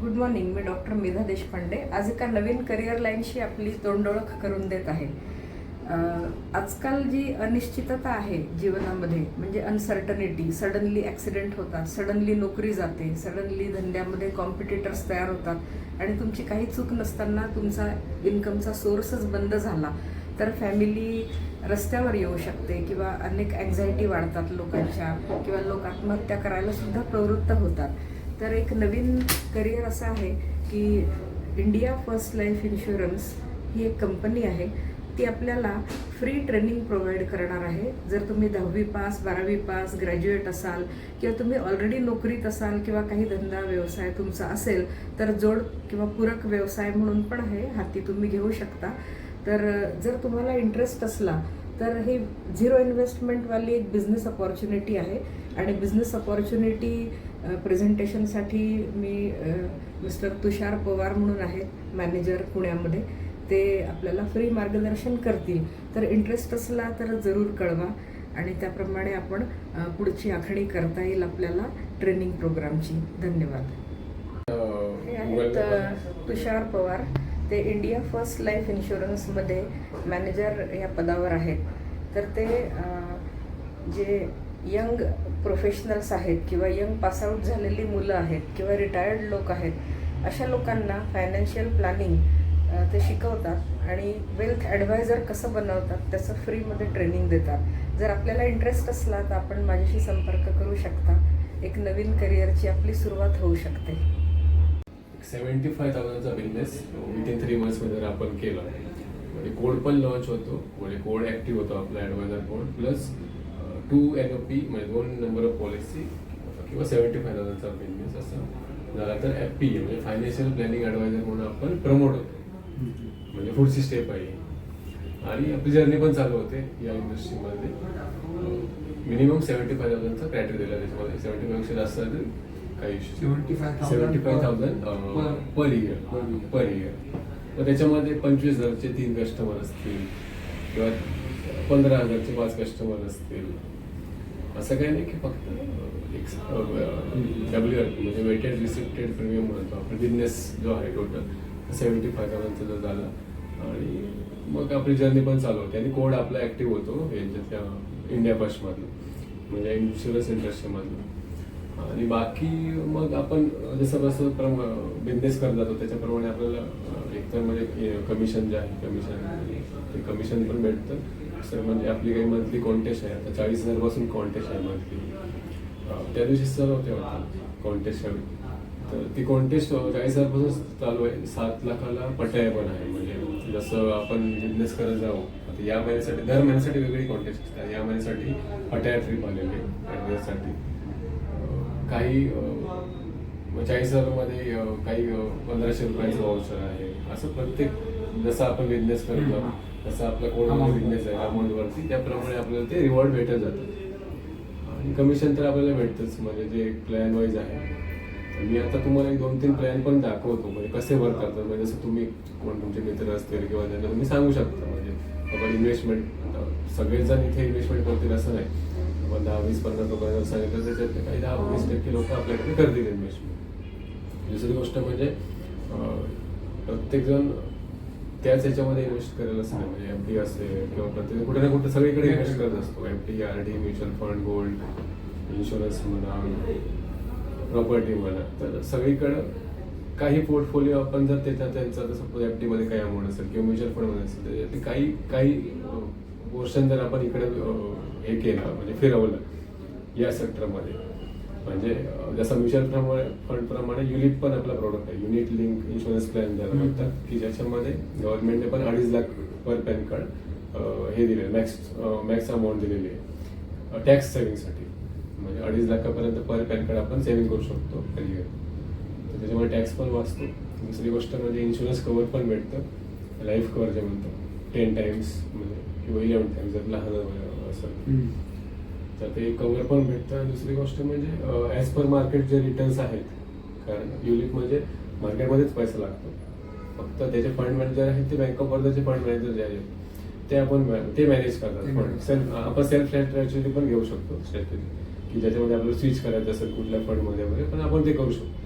Good morning मी doctor Medha Deshpande. आज एका नवीन करिअर लाईनशी आपली तोंडओळख करून देत आहे. आजकाल जी अनिश्चितता आहे जीवनामध्ये म्हणजे अनसर्टनिटी सडनली ॲक्सिडेंट होतात सडनली नोकरी जाते सडनली धंद्यामध्ये कॉम्पिटिटर्स तयार होतात आणि तुमची काही चूक नसताना तुमचा इन्कमचा सोर्सच बंद झाला तर फॅमिली रस्त्यावर येऊ शकते किंवा अनेक अँझायटी वाढतात लोकांच्या किंवा लोक आत्महत्या करायला सुद्धा प्रवृत्त होतात. तर एक नवीन करिअर असं आहे की इंडिया फर्स्ट लाईफ इन्शुरन्स ही एक कंपनी आहे. ती आपल्याला फ्री ट्रेनिंग प्रोव्हाइड करणार आहे. जर तुम्ही दहावी पास बारावी पास ग्रॅज्युएट असाल किंवा तुम्ही ऑलरेडी नोकरीत असाल किंवा काही धंदा व्यवसाय तुमचा असेल तर जोड किंवा पूरक व्यवसाय म्हणून पण हे हाती तुम्ही घेऊ शकता. तर जर तुम्हाला इंटरेस्ट असला तर हे झिरो इन्व्हेस्टमेंटवाली एक बिझनेस अपॉर्च्युनिटी आहे. आणि बिझनेस अपॉर्च्युनिटी प्रेझेंटेशनसाठी मी मिस्टर तुषार पवार म्हणून आहेत मॅनेजर पुण्यामध्ये. ते आपल्याला फ्री मार्गदर्शन करतील. तर इंटरेस्ट असला तर जरूर कळवा. आणि त्याप्रमाणे आपण पुढची आखणी करता येईल आपल्याला ट्रेनिंग प्रोग्रामची धन्यवाद. हे तुषार पवार. ते इंडिया फर्स्ट लाईफ इन्शुरन्समध्ये मॅनेजर या पदावर आहेत. तर ते जे यंग प्रोफेशनल्स आहेत किंवा यंग पासआउट झालेली मुलं आहेत किंवा रिटायर्ड लोक आहेत अशा लोकांना फायनान्शियल प्लॅनिंग ते शिकवतात आणि वेल्थ ॲडवायझर कसं बनवतात त्याचं फ्रीमध्ये ट्रेनिंग देतात. जर आपल्याला इंटरेस्ट असला तर आपण माझ्याशी संपर्क करू शकता. एक नवीन करिअरची आपली सुरुवात होऊ शकते. सेवेंटी फाय थाउजंडचा बिझनेस विदिन थ्री मंथ्समध्ये जर आपण केला. म्हणजे कोड पण लॉन्च होतो. म्हणजे कोड ॲक्टिव्ह होतो आपला adviser code plus two N O P म्हणजे दोन नंबर ऑफ पॉलिसी किंवा सेव्हन्टी फाय थाउजंडचा बिझनेस असा झाला तर एफ पी म्हणजे फायनान्शियल प्लॅनिंग ॲडवायझर म्हणून आपण प्रमोट होतो. म्हणजे पुढची स्टेप आहे. आणि आपली जर्नी पण चालू होते या इंडस्ट्रीमध्ये मिनिमम सेवन्टी फाय थाउजंडचा क्रायटेरिया दिला त्याच्यामध्ये. सेवन्टी फायपेक्षा जास्त काही issue 75,000 seventy five thousand per year. Per year मग त्याच्यामध्ये पंचवीस हजारचे तीन कस्टमर असतील किंवा पंधरा हजारचे पाच कस्टमर असतील. असं काही नाही की फक्त डब्ल्यू आर म्हणजे वेटेड रिसिप्टेड प्रीमियम म्हणतो आपण. बिझनेस जो आहे टोटल सेव्हन्टी फाय थाउजंडचा जो झाला. आणि मग आपली जर्नी पण चालू होते. आणि कोड आपला ऍक्टिव्ह होतो यांच्यातल्या इंडिया फर्स्टमधलं म्हणजे इन्शुरन्स इंडस्ट्रीमधलं आणि बाकी मग आपण जसं कसं बिझनेस करत जातो. त्याच्याप्रमाणे आपल्याला एकतर म्हणजे कमिशन जे आहे कमिशन ते कमिशन पण भेटतं. सर म्हणजे आपली काही मंथली कॉन्टेस्ट आहे. आता चाळीस हजारपासून कॉन्टेस्ट आहे मंथली त्या दिवशी सर होते वाटतं कॉन्टेस्ट तर ती कॉन्टेस्ट चाळीस हजारपासून चालू आहे. सात लाखाला पटाया पण आहे. म्हणजे जसं आपण बिझनेस करत जाऊ आता या महिन्यासाठी दर महिन्यासाठी वेगळी कॉन्टेस्ट असतात या महिन्यासाठी पटाया ट्रीप आलेली आहे. ॲडवेअरसाठी काही चाळीस हजारमध्ये काही पंधराशे रुपयांचं वाउचर आहे. असं प्रत्येक जसं आपण बिझनेस करत तसं आपला कोणता बिझनेस आहे अमाऊंटवरती त्याप्रमाणे आपल्याला ते रिवॉर्ड भेटत जातं. आणि कमिशन तर आपल्याला भेटतंच. म्हणजे जे प्लॅन वाईज आहे. तर मी आता तुम्हाला एक दोन तीन प्लॅन पण दाखवतो. म्हणजे कसे वर्क करतात. म्हणजे जसं तुम्ही कोण तुमचे मित्र असतील किंवा त्यांना तुम्ही सांगू शकता. म्हणजे बाबा इन्व्हेस्टमेंट सगळेच जण इथे इन्व्हेस्टमेंट करतील असं नाही. मग दहा वीस पन्नास लोकांना सांगितलं त्याच्यातले काही दहा वीस टक्के लोक आपल्याकडे करतील इन्व्हेस्टमेंट दुसरी गोष्ट म्हणजे प्रत्येकजण त्याच याच्यामध्ये इन्व्हेस्ट करेल असं म्हणजे एफ डी असेल किंवा प्रत्येक कुठे ना कुठे सगळीकडे इन्व्हेस्ट करत असतो. F D R D mutual fund gold insurance म्हणा प्रॉपर्टी म्हणा. तर सगळीकडं काही पोर्टफोलिओ आपण जर त्याच्या त्यांचा जसं एफ डीमध्ये काही अमाऊंट असेल किंवा म्युच्युअल फंडमध्ये असेल तर काही काही पोर्शन जर आपण इकडे हे केलं म्हणजे फिरवलं या सेक्टरमध्ये म्हणजे जसं म्युच्युअल फंड प्रमाणे युनिट पण आपला प्रोडक्ट आहे. युनिट लिंक इन्शुरन्स प्लॅन ज्याला. म्हणतात की ज्याच्यामध्ये गव्हर्नमेंटने पण अडीच लाख पर पॅन कार्ड हे दिले मॅक्स मॅक्स अमाऊंट दिलेली आहे. टॅक्स सेव्हिंगसाठी म्हणजे अडीच लाखापर्यंत पर पॅन कार्ड आपण सेव्हिंग करू शकतो year. तर त्याच्यामुळे टॅक्स पण वाचतो. दुसरी गोष्ट म्हणजे इन्शुरन्स कव्हर पण भेटतं. लाईफ कव्हर जे म्हणतो. टेन टाइम्स म्हणजे किंवा इलेवन टाइम्स लहान असं. तर ते कव्हर पण भेटतं. दुसरी गोष्ट म्हणजे ॲज पर मार्केट जे रिटर्न्स आहेत कारण युलिप म्हणजे मार्केटमध्येच पैसा लागतो. फक्त त्याचे फंड मॅनेजर आहेत ते बँक ऑफ बरोडाचे फंड मॅनेजर जे आहेत ते आपण ते मॅनेज करतात. Fund manage. सेल्फ आपण सेल्फ स्ट्रॅटेजी पण घेऊ शकतो स्ट्रॅटेजी की ज्याच्यामध्ये आपल्याला स्विच करायचं असेल कुठल्या फंडमध्ये वगैरे पण आपण ते करू शकतो.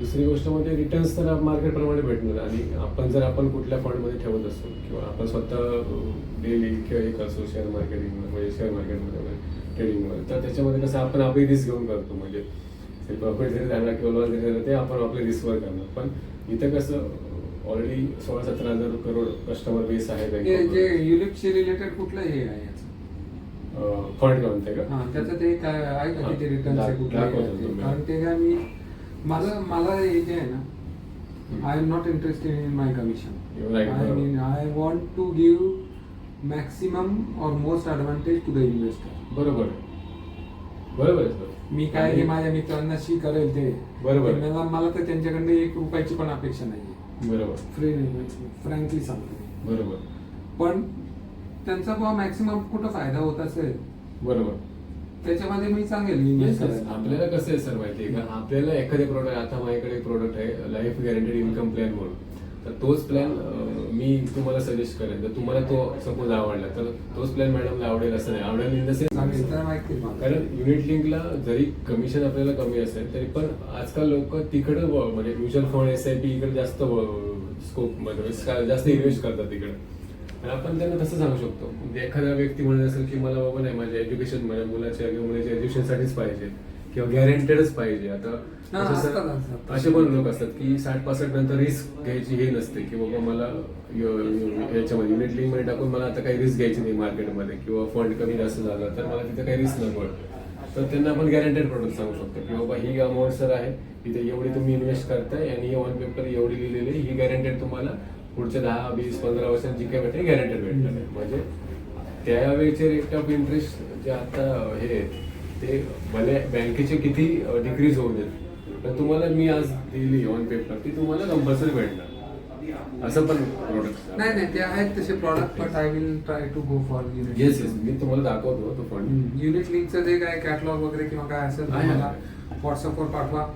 दुसरी गोष्ट म्हणजे रिटर्न्स तर मार्केटप्रमाणे भेटणार. आणि आपण जर आपण कुठल्या फंडमध्ये ठेवत असतो किंवा आपण स्वतः डेली किंवा एक असो शेअर मार्केटिंग म्हणजे शेअर मार्केटमध्ये ट्रेडिंगमध्ये तर त्याच्यामध्ये कसं आपण आपली रिस्क घेऊन करतो. म्हणजे प्रॉफिट जरी झाला किंवा लॉस जरी झाला ते आपण आपल्या रिस्कवर करणार. पण इथं कसं ऑलरेडी सोळा सतरा हजार करोड कस्टमर बेस आहे जे रिलेटेड कुठलं हे आहे फंड म्हणते का? हा त्याचं ते काय आहे का? किती रिटर्न आहे? कुठलं. कारण ते काय मी माझं मला हे जे आहे ना. I am not interested in my commission I. Mean I want to give maximum और most advantage to the investor बरोबर. बरोबर मी काय हे माझ्या मित्रांना शी करेल ते बरोबर. मला मला तर त्यांच्याकडनं एक रुपयाची पण अपेक्षा नाही बरोबर फ्री फ्रँकली सांगतो. बरोबर पण त्यांचा बुवा मॅक्सिमम कुठं फायदा होत असेल बरोबर त्याच्यामध्ये मी सांगेल Yes, yes. आपल्याला कसं आहे सर माहितीये का? आपल्याला एखादे प्रोडक्ट आता माझ्याकडे एक प्रोडक्ट आहे लाईफ गॅरंटेड इन्कम प्लॅन म्हणून. तर तोच प्लॅन मी तुम्हाला सजेस्ट करेन. तर तुम्हाला तो सपोज आवडला तर तोच प्लॅन मॅडमला आवडेल असं नाही. आवडेल इन द सेन्स माहिती आहे मला. कारण युनिट लिंकला जरी कमिशन आपल्याला कमी असेल तरी पण आजकाल लोक तिकडे म्हणजे mutual fund S I P इकडे जास्त स्कोप म्हणजे जास्त इन्व्हेस्ट करतात तिकडे. आणि आपण त्यांना तसं सांगू शकतो. म्हणजे एखादा व्यक्ती म्हणत असेल की मला बाबा नाही माझ्या एज्युकेशन माझ्या मुलाच्या किंवा मुलीच्या एज्युकेशनसाठीच पाहिजे किंवा गॅरंटेडच पाहिजे. आता असं पण लोक असतात की साठ पासष्ट नंतर रिस्क घ्यायची हे नसते की बाबा मला याच्यामध्ये युनिट लिंकमध्ये टाकून मला आता काही रिस्क घ्यायची नाही मार्केटमध्ये किंवा फंड कमी जास्त झाला तर मला तिथे काही रिस्क नको तर त्यांना आपण गॅरंटेड प्रोडक्ट सांगू शकतो की बाबा ही अमाऊंट सर आहे इथे एवढी तुम्ही इन्व्हेस्ट करताय आणि ऑन पेपर एवढी लिहिलेली ही गॅरंटेड तुम्हाला पुढच्या दहा वीस पंधरा वर्षात जी काही भेटेल गॅरंटेड भेटणार आहे म्हणजे त्यावेळेचे रेट ऑफ इंटरेस्ट जे आता हे ते भले बँकेचे किती डिक्रीज होऊ देत. पण तुम्हाला मी आज दिली ऑन पेपर ती तुम्हाला कंपल्सरी भेटणार. असं पण प्रोडक्ट नाही नाही ते आहेत तसे product but I will try to go for unit yes yes मी तुम्हाला दाखवतो तो फंड युनिट लिंकचं जे काय कॅटलॉग वगैरे किंवा काय असेल. व्हॉट्सअपवर पाठवा.